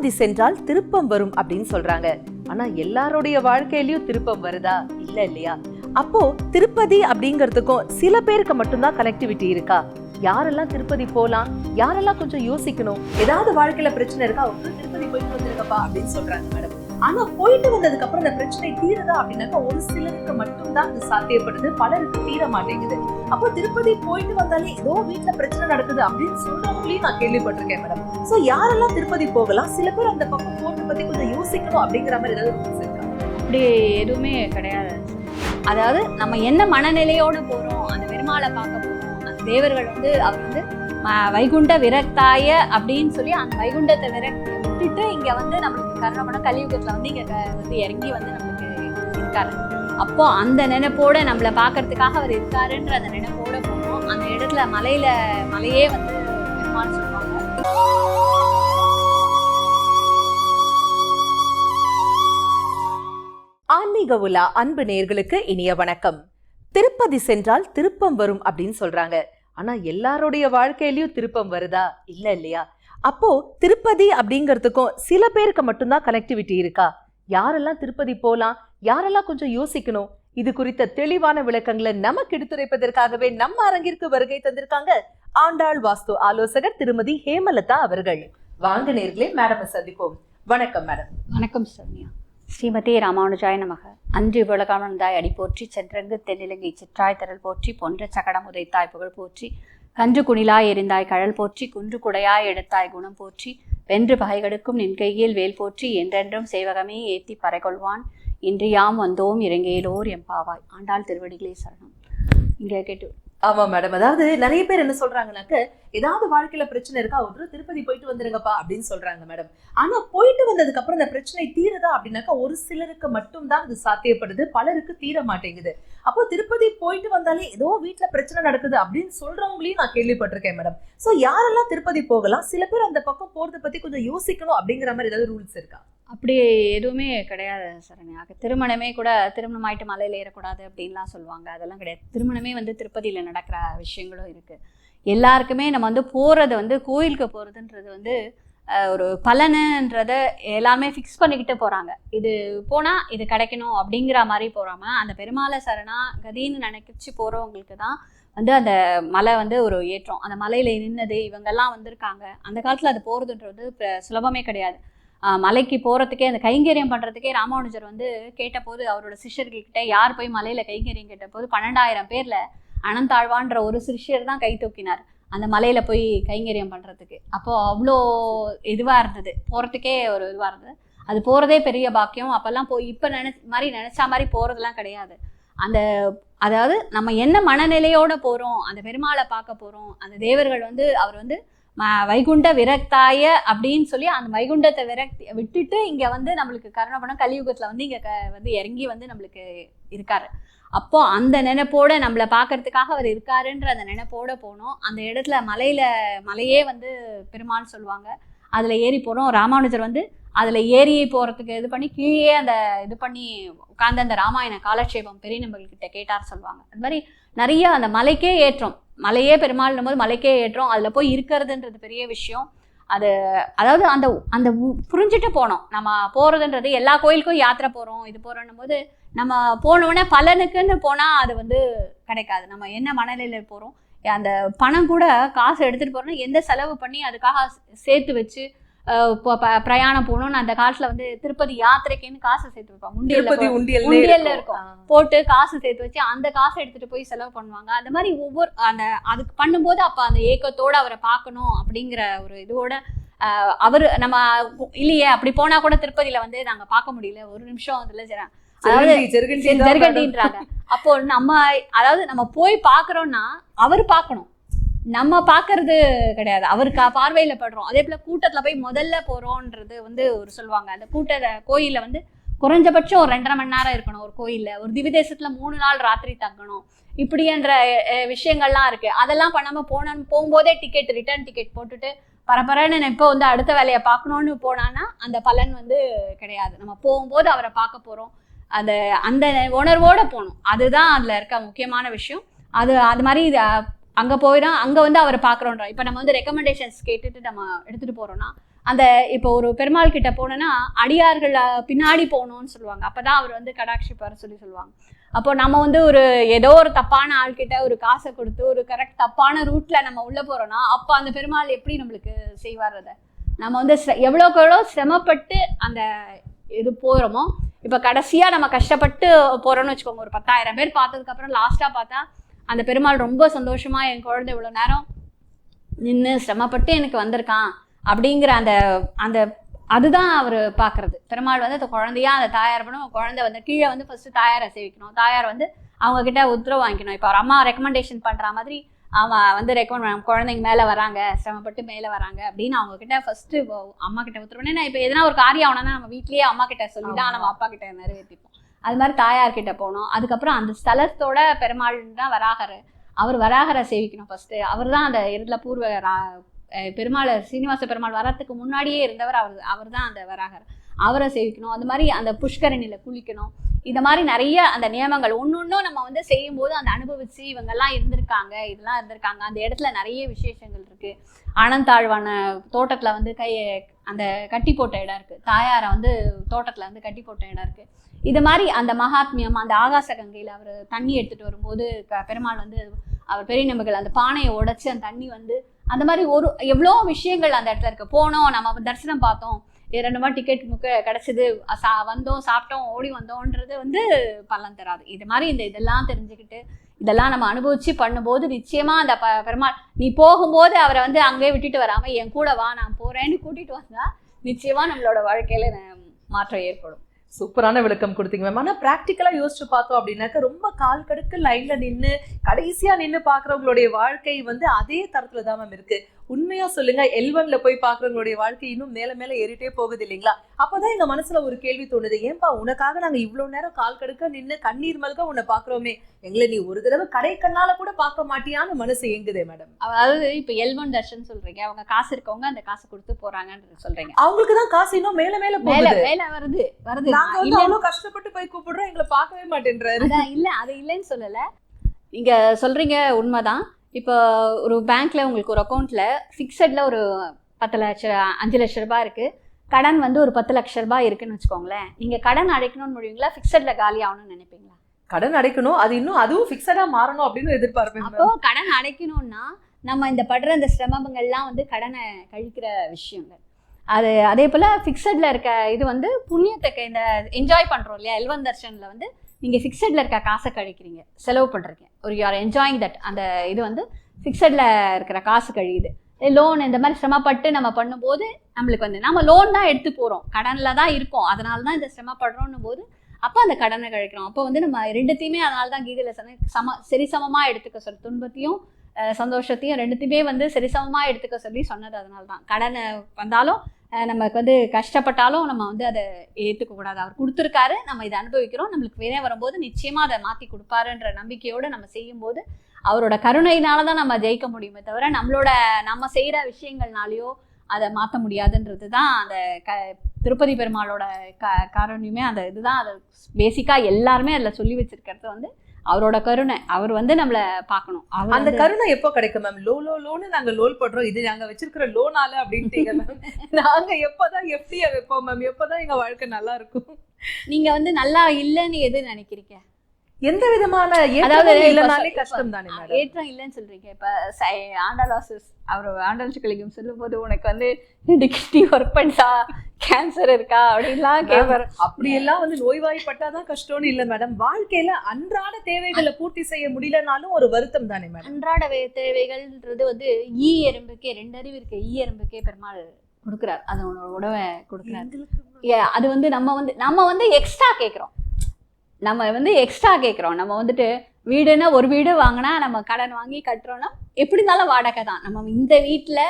திருப்பதி சென்றால் திருப்பம் வரும் அப்படின்னு சொல்றாங்க. ஆனா எல்லாருடைய வாழ்க்கையிலயும் திருப்பம் வருதா? இல்ல இல்லையா? அப்போ திருப்பதி அப்படிங்கிறதுக்கும் சில பேருக்கு மட்டும்தான் கனெக்டிவிட்டி இருக்கா? யாரெல்லாம் திருப்பதி போலாம்? யாரெல்லாம் கொஞ்சம் யோசிக்கணும்? ஏதாவது வாழ்க்கையில பிரச்சனை இருக்கா? அவங்க திருப்பதி போயிட்டு வந்திருக்கப்பா அப்படின்னு சொல்றாங்க மேடம். ஆனா போயிட்டு வந்ததுக்கு அப்புறம் இந்த பிரச்சனை தீருதா அப்படின்னாக்கா ஒரு சிலருக்கு மட்டும்தான் அது சாத்தியப்படுது. பலருக்கு தீர மாட்டேங்குது. அப்போ திருப்பதி போயிட்டு வந்தாலே ஏதோ வீட்ல பிரச்சனை நடக்குது அப்படின்னு சொல்றவங்களையும் நான் கேள்விப்பட்டிருக்கேன் மேடம். ஸோ யாரெல்லாம் திருப்பதி போகலாம்? சில பேர் அந்த பக்கம் போட்டு பற்றி கொஞ்சம் யோசிக்கணும் அப்படிங்கிற மாதிரி ஏதாவது அப்படி எதுவுமே கிடையாது. அதாவது நம்ம என்ன மனநிலையோடு போகிறோம் அந்த பெருமாளை பார்க்க போகிறோம் அந்த தேவர்கள் வந்து அவர் வந்து வைகுண்ட விரக்தாய அப்படின்னு சொல்லி அந்த வைகுண்டத்தை விரக்தி விட்டுட்டு இங்கே வந்து நம்மளுக்கு கருணமணம் கலியுகத்தில் வந்து இங்கே வந்து இறங்கி வந்து நம்மளுக்கு இருக்காரு. அப்போ அந்த நினைப்போட நம்மளை பார்க்கறதுக்காக அவர் இருக்காருன்ற அந்த நினைப்போட போனோம். அந்த இடத்துல மலையில மலையே வந்து பெருமாள் ஆன்மீக உலா அன்பு நேர்களுக்கு இனிய வணக்கம். திருப்பதி சென்றால் திருப்பம் வரும் அப்படின்னு சொல்றாங்க. ஆனா எல்லாருடைய வாழ்க்கையிலயும் திருப்பம் வருதா? இல்ல இல்லையா? அப்போ திருப்பதி அப்படிங்கிறதுக்கும் சில பேருக்கு மட்டும்தான் கனெக்டிவிட்டி இருக்கா? யாரெல்லாம் திருப்பதி போலாம்? யாரெல்லாம் கொஞ்சம் யோசிக்கணும்? இது குறித்த தெளிவான விளக்கங்களை நமக்கு எடுத்துரைப்பதற்காகவே நம்ம அரங்கிற்கு வருகை தந்திருக்காங்க ஆண்டாள் வாஸ்து ஆலோசகர் திருமதி ஹேமலதா அவர்கள். வாங்க நேர்களே மேடம் சந்திப்போம். வணக்கம் மேடம் வணக்கம் சோனியா ஸ்ரீமதி ராமானுஜாய நமக. அன்று உலகானந்தாய் அடி போற்றி சென்றங்கு தென்னிலங்கை சிற்றாய் திரள் போற்றி பொன்ற சகடம் உதைத்தாய் புகழ் போற்றி கன்று குணிலாய் எரிந்தாய் கழல் போற்றி குன்று குடையாய் எடுத்தாய் குணம் போற்றி வென்று பகைகடுக்கும் நின் கையில் வேல் போற்றி என்றென்றும் சேவகமே ஏத்தி பறைகொள்வான். இன்று யாம் வந்தோம் இறங்கையிலோர் எம்பாவாய் ஆண்டாள் திருவடிகளே சரணம். இங்கே கேட்டு ஆமா மேடம் அதாவது நிறைய பேர் என்ன சொல்றாங்கனாக்க ஏதாவது வாழ்க்கையில பிரச்சனை இருக்கா ஒரு திருப்பதி போயிட்டு வந்துருங்கப்பா அப்படின்னு சொல்றாங்க மேடம் ஆனா போயிட்டு வந்ததுக்கு அப்புறம் இந்த பிரச்சனை தீருதா அப்படின்னாக்கா ஒரு சிலருக்கு மட்டும்தான் அது சாத்தியப்படுது. பலருக்கு தீர மாட்டேங்குது. அப்போ திருப்பதி போயிட்டு வந்தாலே ஏதோ வீட்டுல பிரச்சனை நடக்குது அப்படின்னு சொல்றவங்களையும் நான் கேள்விப்பட்டிருக்கேன் மேடம் சோ யாரெல்லாம் திருப்பதி போகலாம் சில பேர் அந்த பக்கம் போறதை பத்தி கொஞ்சம் யோசிக்கணும் அப்படிங்கிற மாதிரி ஏதாவது ரூல்ஸ் இருக்கா? அப்படி எதுவுமே கிடையாது சரண்யா. திருமணமே கூட திருமணம் ஆயிட்டு மலையில் ஏறக்கூடாது அப்படின்லாம் சொல்லுவாங்க. அதெல்லாம் கிடையாது. திருமணமே வந்து திருப்பதியில் நடக்கிற விஷயங்களும் இருக்குது எல்லாருக்குமே நம்ம வந்து போகிறது வந்து கோயிலுக்கு போகிறதுன்றது வந்து ஒரு பலனுன்றத எல்லாமே ஃபிக்ஸ் பண்ணிக்கிட்டு போகிறாங்க இது போனால் இது கிடைக்கணும் அப்படிங்கிற மாதிரி போகாமல் அந்த பெருமாளை சரணா கதின்னு நினைக்கிச்சு போகிறவங்களுக்கு தான் வந்து அந்த மலை வந்து ஒரு ஏற்றம். அந்த மலையில் நின்னது இவங்கெல்லாம் வந்திருக்காங்க. அந்த காலத்தில் அது போகிறதுன்றது சுலபமே கிடையாது. மலைக்கு போகிறதுக்கே அந்த கைங்கரியம் பண்ணுறதுக்கே ராமானுஜர் வந்து கேட்டபோது அவரோட சிஷ்யர்கள்கிட்ட யார் போய் மலையில் கைங்கரியம் கேட்டபோது பன்னெண்டாயிரம் பேரில் அனந்தாழ்வான்ற ஒரு சிஷ்யர் தான் கை தூக்கினார் அந்த மலையில் போய் கைங்கரியம் பண்ணுறதுக்கு அப்போது அவ்வளோ இதுவாக இருந்தது. போகிறதுக்கே ஒரு இதுவாக இருந்தது. அது போகிறதே பெரிய பாக்கியம். அப்போல்லாம் போய் இப்போ நினை மாதிரி நினச்சா மாதிரி போகிறதுலாம் கிடையாது. அந்த அதாவது நம்ம என்ன மனநிலையோட போகிறோம் அந்த பெருமாளை பார்க்க போகிறோம் அந்த தேவர்கள் வந்து அவர் வந்து வைகுண்ட விரக்தாய அப்படின்னு சொல்லி அந்த வைகுண்டத்தை விரக்தி விட்டுட்டு இங்கே வந்து நம்மளுக்கு கருணபணம் கலியுகத்தில் வந்து இங்கே க- வந்து இறங்கி வந்து நம்மளுக்கு இருக்காரு. அப்போ அந்த நினைப்போட நம்மளை பார்க்கறதுக்காக அவர் இருக்காருன்ற அந்த நினைப்போட போனோம். அந்த இடத்துல மலையில மலையே வந்து பெருமாள்னு சொல்லுவாங்க. அதில் ஏறி போகிறோம் ராமானுஜர் வந்து அதில் ஏறி போகிறதுக்கு இது பண்ணி கீழே அந்த இது பண்ணி உட்கார்ந்து அந்த ராமாயண காலட்சேபம் பெரிய நம்மள்கிட்ட கேட்டார் சொல்லுவாங்க. அது மாதிரி நிறைய அந்த மலைக்கே ஏற்றம். மலையே பெருமாள்னும் போது மலைக்கே ஏற்றோம். அதில் போய் இருக்கிறதுன்றது பெரிய விஷயம். அது அதாவது அந்த அந்த புரிஞ்சுட்டு போனோம். நம்ம போகிறதுன்றது எல்லா கோயிலுக்கும் யாத்திரை போகிறோம் இது போகிறோன்னும் போது நம்ம போனோடனே பலனுக்குன்னு போனால் அது வந்து கிடைக்காது. நம்ம என்ன மனநிலையில் போகிறோம் அந்த பணம் கூட காசு எடுத்துகிட்டு போகிறோம்னா எந்த செலவு பண்ணி அதுக்காக சேர்த்து வச்சு பிரயாணம் போகணும்னு அந்த காலத்தில் வந்து திருப்பதி யாத்திரைக்குன்னு காசு சேர்த்து வைப்பாங்க. உண்டியல் உண்டியல்ல இருக்கும். போட்டு காசு சேர்த்து வச்சு அந்த காசை எடுத்துட்டு போய் செலவு பண்ணுவாங்க. அந்த மாதிரி ஒவ்வொரு அந்த அதுக்கு பண்ணும்போது அப்ப அந்த ஏக்கத்தோட அவரை பார்க்கணும் அப்படிங்கிற ஒரு இதோட அவரு நம்ம இல்லையே அப்படி போனா கூட திருப்பதியில வந்து நாங்க பார்க்க முடியல. ஒரு நிமிஷம் அதுல சரி அதாவது அப்போ நம்ம அதாவது நம்ம போய் பார்க்கறோம்னா அவர் பார்க்கணும். நம்ம பார்க்கறது கிடையாது. அவருக்கு பார்வையில் படுறோம். அதே போல் கூட்டத்தில் போய் முதல்ல போகிறோன்றது வந்து ஒரு சொல்லுவாங்க. அந்த கூட்டத்தை கோயிலில் வந்து குறைஞ்சபட்சம் ஒரு ரெண்டரை மணி நேரம் இருக்கணும் ஒரு கோயிலில். ஒரு திவிதேசத்தில் மூணு நாள் ராத்திரி தங்கணும். இப்படின்ற விஷயங்கள்லாம் இருக்குது அதெல்லாம் பண்ணாமல் போன போகும்போதே டிக்கெட் ரிட்டர்ன் டிக்கெட் போட்டுட்டு பரபரன்னு இப்போ வந்து அடுத்த வேலையை பார்க்கணும்னு போனான்னா அந்த பலன் வந்து கிடையாது. நம்ம போகும்போது அவரை பார்க்க போகிறோம் அந்த அந்த உணர்வோடு போகணும். அதுதான் அதில் இருக்க முக்கியமான விஷயம். அது அது மாதிரி அங்க போயிடும் அங்க வந்து அவரை பார்க்குறோன்றோம் இப்போ நம்ம வந்து ரெக்கமெண்டேஷன்ஸ் கேட்டுட்டு நம்ம எடுத்துட்டு போறோம்னா அந்த இப்போ ஒரு பெருமாள் கிட்ட போனோன்னா அடியார்கள் பின்னாடி போகணும்னு சொல்லுவாங்க. அப்பதான் அவர் வந்து கடாட்சிப்பார் சொல்லி சொல்லுவாங்க. அப்போ நம்ம வந்து ஒரு ஏதோ ஒரு தப்பான ஆள்கிட்ட ஒரு காசை கொடுத்து ஒரு கரெக்ட் தப்பான ரூட்ல நம்ம உள்ள போறோம்னா அப்போ அந்த பெருமாள் எப்படி நம்மளுக்கு செய்வார் அதை? நம்ம வந்து எவ்வளோக்கு எவ்வளோ சிரமப்பட்டு அந்த இது போகிறோமோ இப்போ கடைசியாக நம்ம கஷ்டப்பட்டு போகிறோம்னு வச்சுக்கோங்க. ஒரு பத்தாயிரம் பேர் பார்த்ததுக்கப்புறம் லாஸ்ட்டாக பார்த்தா அந்த பெருமாள் ரொம்ப சந்தோஷமா என் குழந்தை இவ்வளோ நேரம் நின்று சிரமப்பட்டு எனக்கு வந்திருக்கான் அப்படிங்கிற அந்த அந்த அதுதான் அவர் பார்க்கறது பெருமாள் வந்து அந்த குழந்தையா அந்த தாயார் பண்ணும் குழந்தை வந்து கீழே வந்து ஃபர்ஸ்ட் தாயாரை சேவிக்கணும். தாயார் வந்து அவங்க கிட்ட உத்தரவு வாங்கிக்கணும். இப்போ அவர் அம்மா ரெக்கமெண்டேஷன் பண்ற மாதிரி அவன் வந்து ரெக்கமெண்ட் குழந்தைங்க மேலே வராங்க சிரமப்பட்டு மேலே வராங்க அப்படின்னு அவங்க கிட்ட ஃபர்ஸ்ட் அம்மா கிட்ட உத்தரவு. ஏன்னா இப்போ எதனா ஒரு காரியம் ஆகணும்னா நம்ம வீட்லயே அம்மா கிட்ட சொல்லி தான் நம்ம அப்பா கிட்ட நிறைவேற்றிப்போம் அது மாதிரி தாயார்கிட்ட போனோம். அதுக்கப்புறம் அந்த ஸ்தலத்தோட பெருமாள் தான் வராகர். அவர் வராகரை சேவிக்கணும் ஃபஸ்ட்டு அவர் தான் அந்த இருள பூர்வ ரா- பெருமாள் சீனிவாச பெருமாள் வரத்துக்கு முன்னாடியே இருந்தவர் அவர் அவர் தான் அந்த வராகர். அவரை சேவிக்கணும். அந்த மாதிரி அந்த புஷ்கரணியில் குளிக்கணும். இந்த மாதிரி நிறைய அந்த நியமங்கள் ஒன்று ஒன்றும் நம்ம வந்து செய்யும்போது அந்த அனுபவிச்சு இவங்கெல்லாம் இருந்திருக்காங்க இதெல்லாம் இருந்திருக்காங்க. அந்த இடத்துல நிறைய விசேஷங்கள் இருக்குது ஆனந்தாழ்வான தோட்டத்தில் வந்து கை அந்த கட்டி போட்ட இடம் இருக்குது தாயாரை வந்து தோட்டத்தில் வந்து கட்டி போட்ட இடம் இருக்குது இது மாதிரி அந்த மகாத்மியம் அந்த ஆகாச கங்கையில் அவர் தண்ணி எடுத்துகிட்டு வரும்போது பெருமாள் வந்து அவர் பெரிய நம்பிகள் அந்த பானையை உடைச்சி அந்த தண்ணி வந்து அந்த மாதிரி ஒரு எவ்வளோ விஷயங்கள் அந்த இடத்துல இருக்கு. போனோம் நம்ம தரிசனம் பார்த்தோம். இரண்டு மாதிரி டிக்கெட் முக்க கிடச்சிது. சா வந்தோம் சாப்பிட்டோம் ஓடி வந்தோன்றது வந்து பலன் தராது. இது மாதிரி இந்த இதெல்லாம் தெரிஞ்சுக்கிட்டு இதெல்லாம் நம்ம அனுபவிச்சு பண்ணும்போது நிச்சயமாக அந்த ப பெருமாள் நீ போகும்போது அவரை வந்து அங்கேயே விட்டுட்டு வராமல் என் கூட வா நான் போகிறேன்னு கூட்டிகிட்டு வந்தால் நிச்சயமாக நம்மளோட வாழ்க்கையில் மாற்றம் ஏற்படும். சூப்பரான விளக்கம் கொடுத்தீங்க மேம் ஆனால் ப்ராக்டிக்கலாக யோசிச்சு பார்த்தோம் அப்படின்னாக்க ரொம்ப கால் கடுக்கு லைனில் நின்று கடைசியாக நின்று பார்க்குறவங்களுடைய வாழ்க்கை வந்து அதே தரத்தில் தான் மேம் இருக்குது உண்மையா சொல்லுங்க எல்வன்ல போய் பாக்குறவங்களுடைய வாழ்க்கை இன்னும் மேல மேல ஏறிட்டே போகுது இல்லைங்களா? அப்பதான் எங்க மனசுல ஒரு கேள்வி தோணுது ஏன்பா உனக்காக நாங்க இவ்வளவு நேரம் கால் கடுக்க நின்னு கண்ணீர் மல்க உன்னை பாக்குறோமே எங்களை நீ ஒரு தடவை கடை கண்ணால கூட பார்க்க மாட்டியான்னு மனசு ஏங்குதே மேடம். அதாவது இப்ப எல்வன் தர்ஷன் சொல்றீங்க அவங்க காசு இருக்கவங்க அந்த காசு கொடுத்து போறாங்கன்னு சொல்றீங்க. அவங்களுக்கு தான் காசு இன்னும் மேல மேல மேல மேல வருது வருது. நாங்க வந்து அவ்வளவு கஷ்டப்பட்டு போய் கூப்பிடுறோம் எங்களை பார்க்கவே மாட்டேன்றாரு. இல்ல அது இல்லைன்னு சொல்லல. நீங்க சொல்றீங்க உண்மைதான். இப்போ ஒரு பேங்க்ல உங்களுக்கு ஒரு அக்கௌண்ட்ல ஃபிக்ஸட்ல ஒரு பத்து லட்சம் அஞ்சு லட்ச ரூபாய் இருக்கு. கடன் வந்து ஒரு பத்து லட்ச ரூபாய் இருக்குன்னு வச்சுக்கோங்களேன். நீங்க கடன் அடைக்கணும்னு முடிவீங்களா ஃபிக்ஸட்ல காலி ஆகணும்னு நினைப்பீங்களா? கடன் அடைக்கணும். அது இன்னும் அதுவும் ஃபிக்ஸடா மாறணும் அப்படின்னு எதிர்பார்ப்பேன் அப்போ கடன் அடைக்கணும்னா நம்ம இந்த படுற இந்த சிரமங்கள்லாம் வந்து கடனை கழிக்கிற விஷயங்கள். அது அதே போல் ஃபிக்ஸடில் இருக்க இது வந்து புண்ணியத்துக்கு இந்த என்ஜாய் பண்ணுறோம் இல்லையா? எல்வன் தர்ஷனில் வந்து நீங்கள் ஃபிக்ஸடில் இருக்க காசை கழிக்கிறீங்க. செலவு பண்ணுறீங்க ஒரு யூ ஆர் என்ஜாயிங் தட் அந்த இது வந்து ஃபிக்ஸடில் இருக்கிற காசு கழியுது. லோன் இந்த மாதிரி சிரமப்பட்டு நம்ம பண்ணும்போது நம்மளுக்கு வந்து நம்ம லோன் தான் எடுத்து போகிறோம் கடனில் தான் இருக்கோம். அதனால தான் இந்த சிரமப்படுறோன்னும் போது அப்போ அந்த கடனை கழிக்கிறோம். அப்போ வந்து நம்ம ரெண்டுத்தையுமே அதனால தான் கீதையில் சொன்ன சம சரிசமமாக எடுத்துக்க சொல்லி துன்பத்தையும் சந்தோஷத்தையும் ரெண்டுத்தையுமே வந்து சரிசமமாக எடுத்துக்க சொல்லி சொன்னது அதனால தான். கடனை வந்தாலும் நமக்கு வந்து கஷ்டப்பட்டாலும் நம்ம வந்து அதை ஏற்றுக்கக்கூடாது அவர் கொடுத்துருக்காரு நம்ம இதை அனுபவிக்கிறோம். நம்மளுக்கு வேற வரும்போது நிச்சயமாக அதை மாற்றி கொடுப்பாருன்ற நம்பிக்கையோடு நம்ம செய்யும்போது அவரோட கருணையினால தான் நம்ம ஜெயிக்க முடியுமே தவிர நம்மளோட நம்ம செய்கிற விஷயங்கள்னாலேயோ அதை மாற்ற முடியாதுன்றது தான் அந்த க திருப்பதி பெருமாளோட க காரணியுமே. அந்த இதுதான் அதை பேசிக்காக எல்லாருமே அதில் சொல்லி வச்சுருக்கிறது வந்து அவரோட கருணை அவர் வந்து நம்மளை பார்க்கணும். அந்த கருணை எப்போ கிடைக்கும் மேம் லோ லோ லோன்னு நாங்க லோல் பண்றோம் இது நாங்க வச்சிருக்கிற லோனால அப்படின்ட்டீங்க மேம் நாங்க எப்பதான் எஃப்டியா வைப்போம் மேம் எப்பதான் எங்க வாழ்க்கை நல்லா இருக்கும்? நீங்க வந்து நல்லா இல்லைன்னு எது நினைக்கிறீங்க? எந்த விதமான அதாவது கஷ்டம் தானே ஏற்றம் இல்லைன்னு சொல்றீங்க. இப்ப ஆண்டாளாசஸ் அவர் ஆண்டாளச்சுக்களிக்கும் சொல்லும் போது உனக்கு வந்து கிட்னி ஒர்க் பண்ணா கேன்சர் இருக்கா அப்படின்லாம் கேட்பாரு அப்படி எல்லாம் வந்து நோய்வாய்ப்பட்டாதான் கஷ்டம்னு இல்ல மேடம் வாழ்க்கையில அன்றாட தேவைகளை பூர்த்தி செய்ய முடியலனாலும் ஒரு வருத்தம் தானே மேடம் அன்றாட தேவைகள்ன்றது வந்து ஈ எறும்புக்கே ரெண்டு அறிவு இருக்க. ஈ எறும்புக்கே பெருமாள் கொடுக்குறார். அதனோட உணவை கொடுக்குறாரு. ஏ, அது வந்து நம்ம வந்து நம்ம வந்து எக்ஸ்ட்ரா கேட்குறோம் நம்ம வந்து எக்ஸ்ட்ரா கேட்குறோம் நம்ம வந்துட்டு வீடுன்னா ஒரு வீடு வாங்கினா நம்ம கடன் வாங்கி கட்டுறோம்னா எப்படி இருந்தாலும் வாடகை தான். நம்ம இந்த வீட்டில்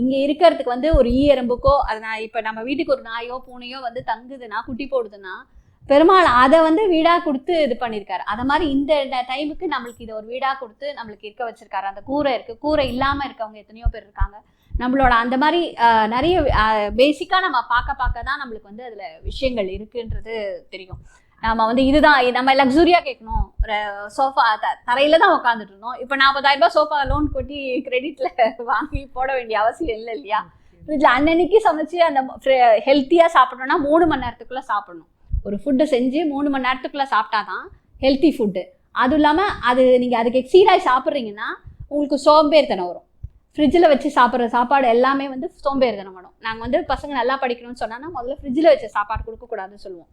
இங்கே இருக்கிறதுக்கு வந்து ஒரு ஈ எறும்புக்கோ அது நான் இப்போ நம்ம வீட்டுக்கு ஒரு நாயோ பூனையோ வந்து தங்குதுன்னா குட்டி போடுதுன்னா பெருமாள் அதை வந்து வீடாக கொடுத்து இது பண்ணியிருக்காரு அதை மாதிரி இந்த டைமுக்கு நம்மளுக்கு இதை ஒரு வீடாக கொடுத்து நம்மளுக்கு இருக்க வச்சிருக்காரு. அந்த கூரை இருக்குது கூரை இல்லாமல் இருக்கவங்க எத்தனையோ பேர் இருக்காங்க. நம்மளோட அந்த மாதிரி நிறைய பேசிக்காக நம்ம பார்க்க பார்க்க தான் நம்மளுக்கு வந்து அதில் விஷயங்கள் இருக்குன்றது தெரியும். நம்ம வந்து இதுதான் நம்ம லக்ஸுரியா கேட்கணும். சோஃபா த தரையில தான் உட்காந்துட்டு இருந்தோம் இப்போ நாற்பதாயிரம் ரூபாய் சோஃபா லோன் கொட்டி கிரெடிட்ல வாங்கி போட வேண்டிய அவசியம் இல்லை இல்லையா? ஃப்ரிட்ஜில் அன்னன்னைக்கு சமைச்சு அந்த ஹெல்த்தியாக சாப்பிடணும்னா மூணு மணி நேரத்துக்குள்ளே சாப்பிடணும். ஒரு ஃபுட்டு செஞ்சு மூணு மணி நேரத்துக்குள்ளே சாப்பிட்டா தான் ஹெல்த்தி ஃபுட்டு அதுவும் இல்லாமல் அது நீங்கள் அதுக்கு எக்ஸீடாகி சாப்பிட்றீங்கன்னா உங்களுக்கு சோம்பேறித்தனம் வரும். ஃப்ரிட்ஜில் வச்சு சாப்பிட்ற சாப்பாடு எல்லாமே வந்து சோம்பேறித்தனம் வரும். நாங்கள் வந்து பசங்க நல்லா படிக்கணும்னு சொன்னால் முதல்ல ஃப்ரிட்ஜில் வச்ச சாப்பாடு கொடுக்கக்கூடாதுன்னு சொல்லுவோம்.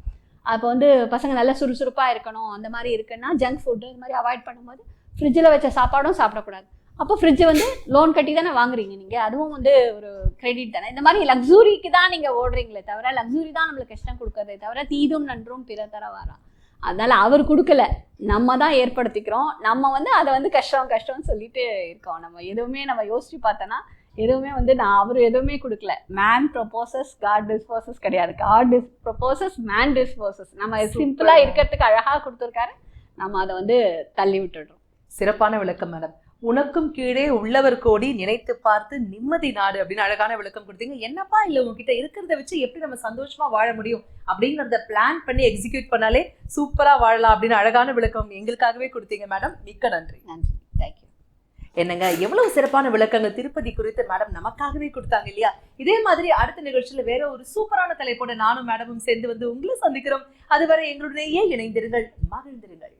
அப்போ வந்து பசங்க நல்லா சுறுசுறுப்பாக இருக்கணும் அந்த மாதிரி இருக்குன்னா ஜங்க் ஃபுட்டு இது மாதிரி அவாய்ட் பண்ணும்போது ஃப்ரிட்ஜில் வச்ச சாப்பாடும் சாப்பிடக்கூடாது. அப்போ ஃப்ரிட்ஜ் வந்து லோன் கட்டி தானே வாங்குறீங்க நீங்கள் அதுவும் வந்து ஒரு கிரெடிட் தானே. இந்த மாதிரி லக்ஸூரிக்கு தான் நீங்கள் ஓடுறீங்களே தவிர லக்ஸூரி தான் நம்மளுக்கு கஷ்டம் கொடுக்கறதே தவிர தீதும் நன்றும் பிற தர வாரா. அதனால் அவர் கொடுக்கல. நம்ம தான் ஏற்படுத்திக்கிறோம். நம்ம வந்து அதை வந்து கஷ்டம் கஷ்டம்னு சொல்லிட்டு இருக்கோம். நம்ம எதுவுமே நம்ம யோசிச்சு பார்த்தோன்னா எதுவுமே வந்து நான் அவர் எதுவுமே கொடுக்கல. மேன் ப்ரொபோசஸ் காட் டிஸ்போசஸ் கிடையாது. காட் டிஸ் ப்ரொபோசஸ் மேன் டிஸ்போசஸ் நம்ம சிம்பிளா இருக்கிறதுக்கு அழகா கொடுத்துருக்காரு. நம்ம அதை வந்து தள்ளி விட்டுடுறோம். சிறப்பான விளக்கம் மேடம் உனக்கும் கீழே உள்ளவர் கோடி நினைத்து பார்த்து நிம்மதி நாடு அப்படின்னு அழகான விளக்கம் கொடுத்தீங்க. என்னப்பா இல்ல உங்ககிட்ட இருக்கிறத வச்சு எப்படி நம்ம சந்தோஷமா வாழ முடியும்? அப்படிங்கறத பிளான் பண்ணி எக்ஸிக்யூட் பண்ணாலே சூப்பரா வாழலாம் அப்படின்னு அழகான விளக்கம் எங்களுக்காகவே கொடுத்தீங்க மேடம் மிக்க நன்றி. நன்றி. என்னங்க எவ்வளவு சிறப்பான விளக்கங்கள் திருப்பதி குறித்து மேடம் நமக்காகவே கொடுத்தாங்க இல்லையா? இதே மாதிரி அடுத்த நிகழ்ச்சியில வேற ஒரு சூப்பரான தலைப்போட நானும் மேடமும் சேர்ந்து வந்து உங்களை சந்திக்கிறோம். அதுவரை எங்களுடனேயே இணைந்திருங்கள் மகிழ்ந்திருங்கள்.